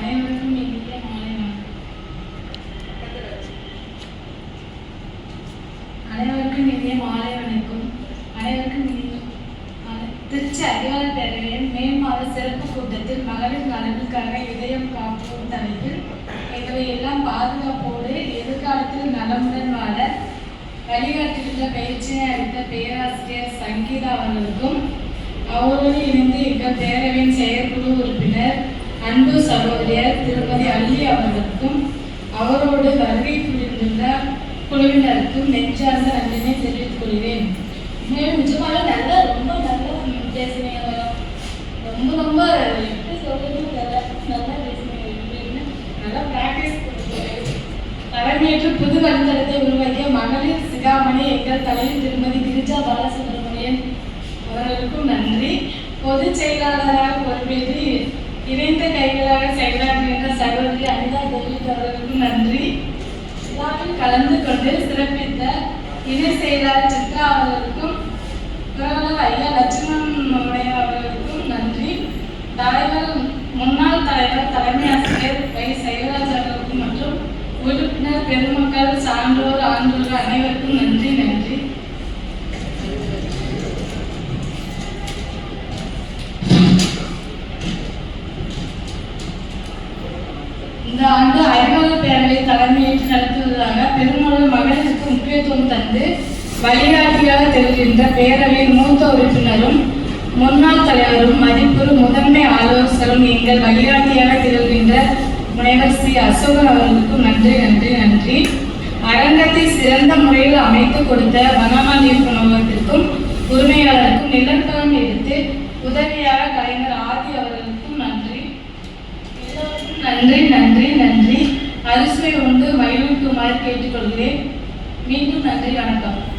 அனைவருக்கும் இனிய மாலை வணக்கம். அனைவருக்கும் இனிய மாலை. வணக்கம் அனைவருக்கும் இனிய திருச்சி அறிவாளர் பேரவையின் மே மாத சிறப்பு கூட்டத்தில் மகளிர் நலனுக்காக இதயம் காப்போம் தலைப்பில் எங்களை எல்லாம் பாதுகாப்போடு எதிர்காலத்தில் நலமுடன் வாழ வழிகாட்டுகின்ற பயிற்சியை அளித்த பேராசிரியர் சங்கீதா அவர்களுக்கும் அவரோடு இணைந்து எங்கள் பேரவையின் அன்பு சகோதரியர் திருமதி அல்லி அவர்களுக்கும் அவரோடு வருகை புரிந்துள்ள குழுவினருக்கும் நெஞ்சார்ந்த நன்றினை தெரிவித்துக் கொள்கிறேன். நிஜமாக நல்ல ரொம்ப நல்ல பேசினீங்க ரொம்ப ரொம்ப எப்படி சொல்றது நல்லா பேசினீங்க நல்லா ப்ராக்டிஸ் தலைமையேற்று புது வழித்தடத்தை உருவாக்கிய மகளிர் சிகாமணி எங்கள் தலைவர் திருமதி கிரிஜா பாலசுப்ரமணியன் அவர்களுக்கும் நன்றி. பொதுச் செயலாளராக பொறுப்பேற்று இணைந்த கைகளாக என்ற சகோதரி அனிதா டெல்லிட் நன்றி. விழாவில் கலந்து கொண்டு சிறப்பித்த இணை செயலாளர் சித்ரா அவர்களுக்கும் பிரபலர் ஐயா லட்சுமணன் உடைய அவர்களுக்கும் நன்றி. தலைவர் முன்னாள் தலைவர் தலைமை ஆசிரியர் வை செயலாளர் அவர்களுக்கும் மற்றும் உறுப்பினர் பெருமக்கள் சான்றோர் அறிமுக பேரவை தலைமையேற்று நடத்துவதாக பெருமளவு மகளிருக்கு முக்கியத்துவம் தந்து வழிகாட்டியாக திகழ்கின்ற பேரவையின் மூத்த உறுப்பினரும் முன்னாள் தலைவரும் மதிப்புறு முதன்மை ஆலோசகரும் எங்கள் வழிகாட்டியாக திகழ்கின்ற முனைவர் ஸ்ரீ அசோகன் அவர்களுக்கும் நன்றி நன்றி நன்றி. அரங்கத்தை சிறந்த முறையில் அமைத்து கொடுத்த வனமான் இயக்குநரகத்திற்கும் உரிமையாளருக்கும் நிலப்பலம் எடுத்து உதவியாக கலைஞர் ஆதி அவர்களுக்கு நன்றி நன்றி நன்றி. அரிசுவை உண்டு மகிழ்வுக்குமாறு கேட்டுக்கொள்கிறேன். மீண்டும் நன்றி வணக்கம்.